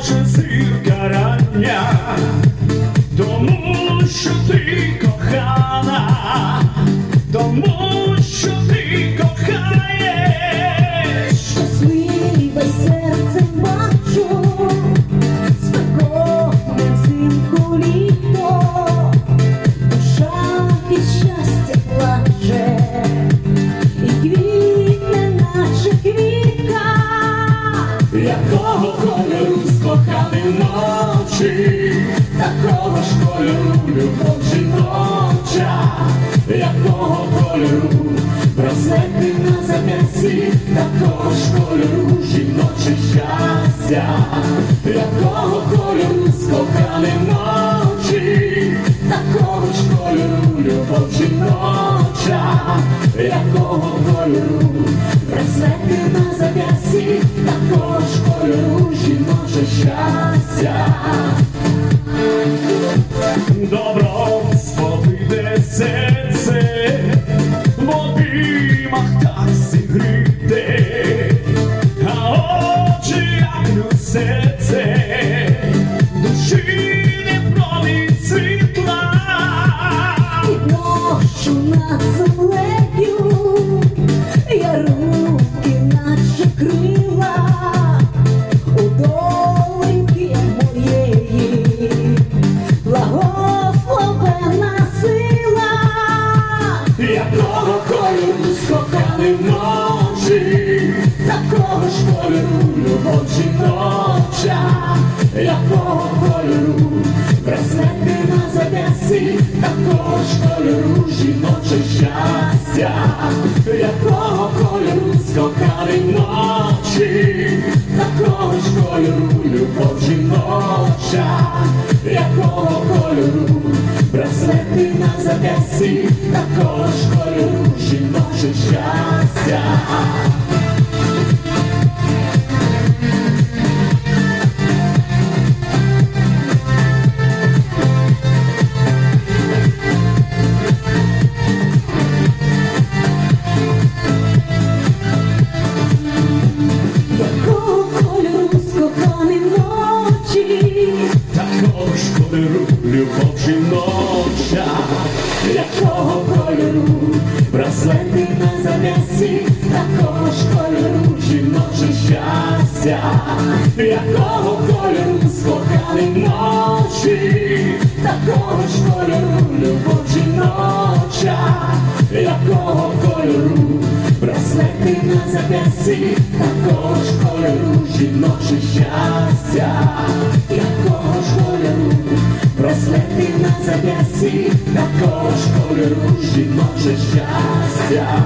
Може зірка рання, тому що ти кохана, тому. Якого кольору скохані ночі, такого ж кольору любов жіноча, якого кольору? Браслети на зап'ясті, такого ж кольору жіноче щастя, якого кольору скохані ночі, такого ж кольору любов жіноча, якого кольору щастя. Добро сповиде серце, в обіймах так зігріте, а очі як на Кольору скохані ночі, такого ж кольору любов жіноча, якого кольору? Браслети на зап'ясті, такого ж кольору жіноче щастя, якого кольору? Скохані ночі, такого ж кольору любов жіноча, якого кольору браслети на зап'ясті, також кольору жіноче щастя. Жіноча, якого кольору? Браслети на зап'ясті, такого ж кольору жіноче щастя, якого кольору скохані ночі, такого ж кольору любов жіноча, якого кольору? Браслети на зап'ясті, такого ж кольору жіноче щастя, якого ж кольору браслети на зап'ясті, такого ж кольору жіноче щастя.